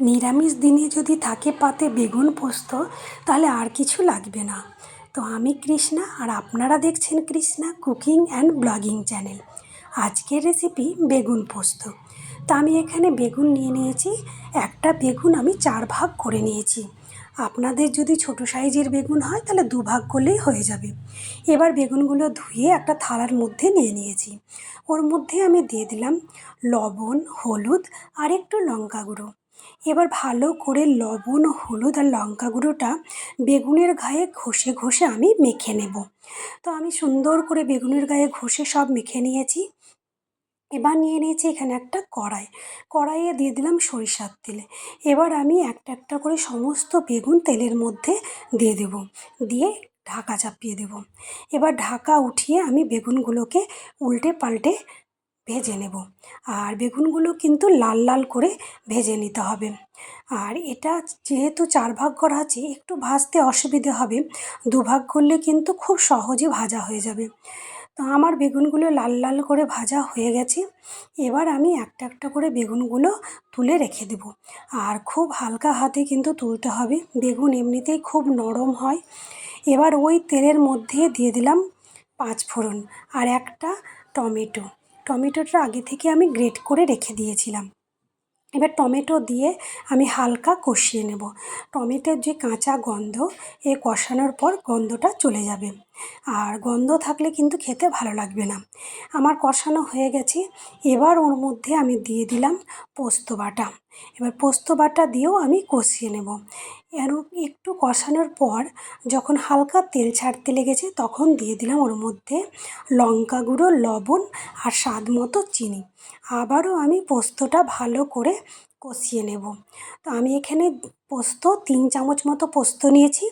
নিরামিষ দিনে যদি থাকে পাতে বেগুন পোস্ত, তাহলে আর কিছু লাগবে না। তো আমি কৃষ্ণা, আর আপনারা দেখছেন Krishna cooking and blogging channel. আজকের রেসিপি বেগুন পোস্ত। তা আমি এখানে বেগুন নিয়ে নিয়েছি, একটা বেগুন আমি চার ভাগ করে নিয়েছি। আপনাদের যদি ছোটো সাইজের বেগুন হয়, তাহলে দু ভাগ করলেই হয়ে যাবে। এবার বেগুনগুলো ধুয়ে একটা থালার মধ্যে নিয়ে নিয়েছি। ওর মধ্যে আমি দিয়ে দিলাম লবণ, হলুদ, আর একটু লঙ্কা গুঁড়ো। এবার ভালো করে লবণ, হলুদ আর লঙ্কা গুঁড়োটা বেগুনের গায়ে ঘষে ঘষে আমি মেখে নেব। তো আমি সুন্দর করে বেগুনের গায়ে ঘষে সব মেখে নিয়েছি। এবার নিয়ে নিয়েছি এখানে একটা কড়াই। কড়াইয়ে দিয়ে দিলাম সরিষার তেলে। এবার আমি একটা একটা করে সমস্ত বেগুন তেলের মধ্যে দিয়ে দেব। দিয়ে ঢাকা চাপিয়ে দেব। এবার ঢাকা উঠিয়ে আমি বেগুনগুলোকে উল্টে পাল্টে ভেজে নেব। আর বেগুনগুলো কিন্তু লাল লাল করে ভেজে নিতে হবে। আর এটা যেহেতু চার ভাগ করা আছে, একটু ভাজতে অসুবিধে হবে। দু ভাগ করলে কিন্তু খুব সহজে ভাজা হয়ে যাবে। তো আমার বেগুনগুলো লাল লাল করে ভাজা হয়ে গেছে। এবার আমি একটা একটা করে বেগুনগুলো তুলে রেখে দেব। আর খুব হালকা হাতে কিন্তু তুলতে হবে। বেগুন এমনিতেই খুব নরম হয়। এবার ওই তেলের মধ্যে দিয়ে দিলাম পাঁচ ফোড়ন আর একটা টমেটো। টমেটোটা আগে থেকে আমি গ্রেট করে রেখে দিয়েছিলাম। এবার টমেটো দিয়ে আমি হালকা কষিয়ে নেব। টমেটোর যে কাঁচা গন্ধ, এ কষানোর পর গন্ধটা চলে যাবে। আর গন্ধ থাকলে কিন্তু খেতে ভালো লাগবে না। আমার কষানো হয়ে গেছে। এবার ওর মধ্যে আমি দিয়ে দিলাম পোস্ত বাটা। এবার পোস্ত বাটা দিয়েও আমি কষিয়ে নেব। এর একটু কষানোর পর যখন হালকা তেল ছাড়তে লেগেছে তখন দিয়ে দিলাম ওর মধ্যে লঙ্কা গুঁড়ো, লবণ আর স্বাদ মতো চিনি। আবারও আমি পোস্তটা ভালো করে কষিয়ে নেব। তো আমি এখানে পোস্ত, তিন চামচ মতো পোস্ত নিয়েছি।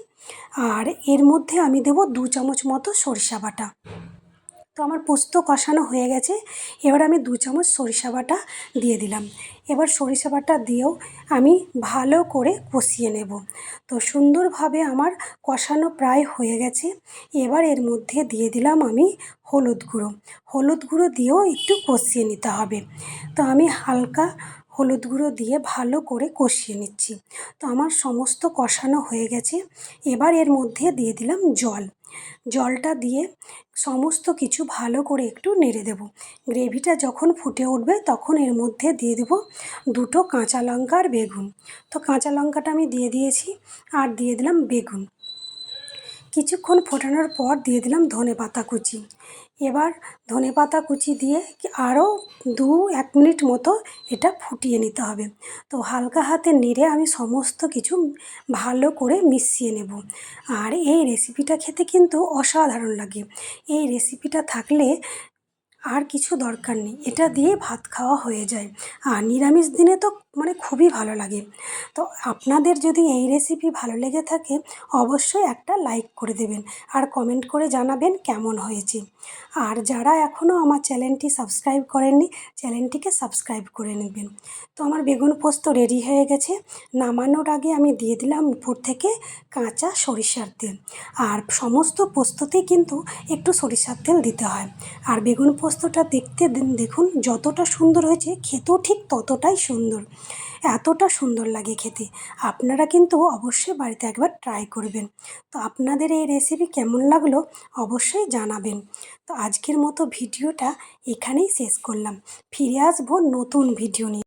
আর এর মধ্যে আমি দেবো দু চামচ মতো সরিষা বাটা। তো আমার পোস্ত কষানো হয়ে গেছে। এবার আমি দু চামচ সরিষা বাটা দিয়ে দিলাম। এবার সরিষা বাটা দিয়েও আমি ভালো করে কষিয়ে নেব। তো সুন্দরভাবে আমার কষানো প্রায় হয়ে গেছে। এবার এর মধ্যে দিয়ে দিলাম আমি হলুদ গুঁড়ো। হলুদ গুঁড়ো দিয়েও একটু কষিয়ে নিতে হবে। তো আমি হালকা হলুদ গুঁড়ো দিয়ে ভালো করে কষিয়ে নিচ্ছি। তো আমার সমস্ত কষানো হয়ে গেছে। এবার এর মধ্যে দিয়ে দিলাম জল। জলটা দিয়ে সমস্ত কিছু ভালো করে একটু নেড়ে দেব। গ্রেভিটা যখন ফুটে উঠবে তখন এর মধ্যে দিয়ে দেব দুটো কাঁচা লঙ্কা আর বেগুন। তো কাঁচা লঙ্কাটা আমি দিয়ে দিয়েছি আর দিয়ে দিলাম বেগুন। কিছুক্ষণ ফোটানোর পর দিয়ে দিলাম ধনে পাতা কুচি। এবার ধনে পাতা কুচি দিয়ে আরও দু এক মিনিট মতো এটা ফুটিয়ে নিতে হবে। তো হালকা হাতে নেড়ে আমি সমস্ত কিছু ভালো করে মিশিয়ে নেব। আর এই রেসিপিটা খেতে কিন্তু অসাধারণ লাগে। এই রেসিপিটা থাকলে আর কিছু দরকার নেই। এটা দিয়ে ভাত খাওয়া হয়ে যায়। আর নিরামিষ দিনে তো মানে খুবই ভালো লাগে। তো আপনাদের যদি এই রেসিপি ভালো লেগে থাকে, অবশ্যই একটা লাইক করে দেবেন। আর কমেন্ট করে জানাবেন কেমন হয়েছে। আর যারা এখনও আমার চ্যানেলটি সাবস্ক্রাইব করেননি চ্যানেলটিকে সাবস্ক্রাইব করে নেবেন। তো আমার বেগুন পোস্ত রেডি হয়ে গেছে। নামানোর আগে আমি দিয়ে দিলাম উপর থেকে কাঁচা সরিষার তেল। আর সমস্ত পোস্ততেই কিন্তু একটু সরিষার তেল দিতে হয়। আর বেগুন পোস্তটা দেখতে দেখুন যতটা সুন্দর হয়েছে, খেতেও ঠিক ততটাই সুন্দর। এতটা সুন্দর লাগে খেতে। আপনারা কিন্তু অবশ্যই বাড়িতে একবার ট্রাই করবেন। তো আপনাদের এই রেসিপি কেমন লাগল অবশ্যই জানাবেন। তো আজকের মতো ভিডিওটা এখানেই শেষ করলাম। ফিরে আসব নতুন ভিডিও নিয়ে।